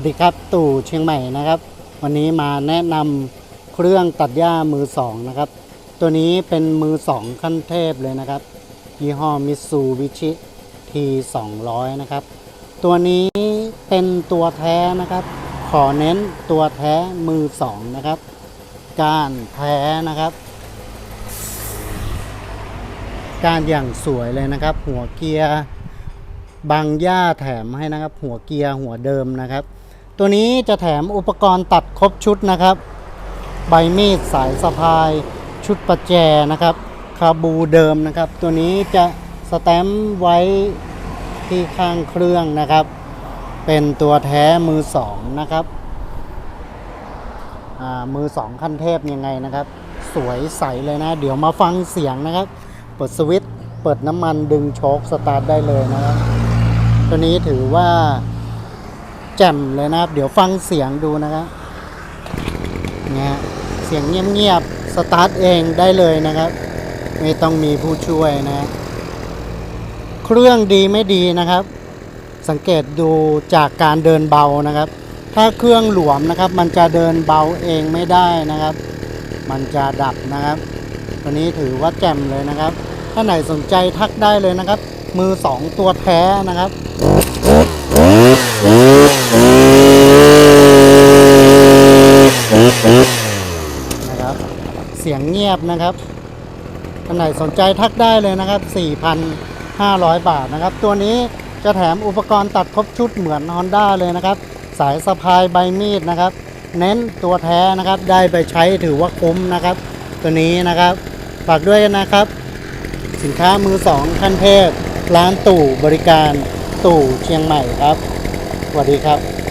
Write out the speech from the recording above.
วัสดีครับตู่เชียงใหม่นะครับ วันนี้มาแนะนำเครื่องตัดหญ้ามือสองนะครับ ตัวนี้เป็นมือสองขั้นเทพเลยนะครับยี่ห้อมิตซูบิชิ T200 นะครับ ตัวนี้เป็นตัวแท้นะครับ ขอเน้นตัวแท้มือสองนะครับ การแท้นะครับ การอย่างสวยเลยนะครับ หัวเกียร์บางหญ้าแถมให้นะครับ หัวเกียร์หัวเดิมนะครับ ตัวนี้จะแถมอุปกรณ์ตัดครบชุดนะครับ ใบมีดสายสะพาย ชุดประแจนะครับ คาบูเดิมนะครับ ตัวนี้จะสแตมป์ไว้ที่ข้างเครื่องนะครับ เป็นตัวแท้มือสองนะครับอ่ามือสองขั้นเทพยังไงนะครับ สวยใสเลยนะ เดี๋ยวมาฟังเสียงนะครับ เปิดสวิตช์เปิดน้ำมันดึงโชคสตาร์ทได้เลยนะครับ ตัวนี้ถือว่า แจ่มเลยนะครับ เดี๋ยวฟังเสียงดูนะครับเนี่ยเสียงเงียบๆ สตาร์ทเองได้เลยนะครับ ไม่ต้องมีผู้ช่วยนะฮะเครื่องดีไม่ดีนะครับ สังเกตดูจากการเดินเบานะครับ ถ้าเครื่องหลวมนะครับ มันจะเดินเบาเองไม่ได้นะครับ มันจะดับนะครับ ตัวนี้ถือว่าแจ่มเลยนะครับ ถ้าไหนสนใจทักได้เลยนะครับ มือสองตัวแท้นะครับ นะครับ เสียงเงียบนะครับท่านไหนสนใจทักได้เลยนะครับ 4,500 บาทนะครับ ตัวนี้จะแถมอุปกรณ์ตัดครบชุดเหมือน Honda เลยนะครับ สายสะพายใบมีดนะครับ เน้นตัวแท้นะครับ ได้ไปใช้ถือว่าคุ้มนะครับ ตัวนี้นะครับ ฝากด้วยนะครับ สินค้ามือสองขั้นเทพร้านตู่บริการตู่เชียงใหม่ครับ วัสดีครับ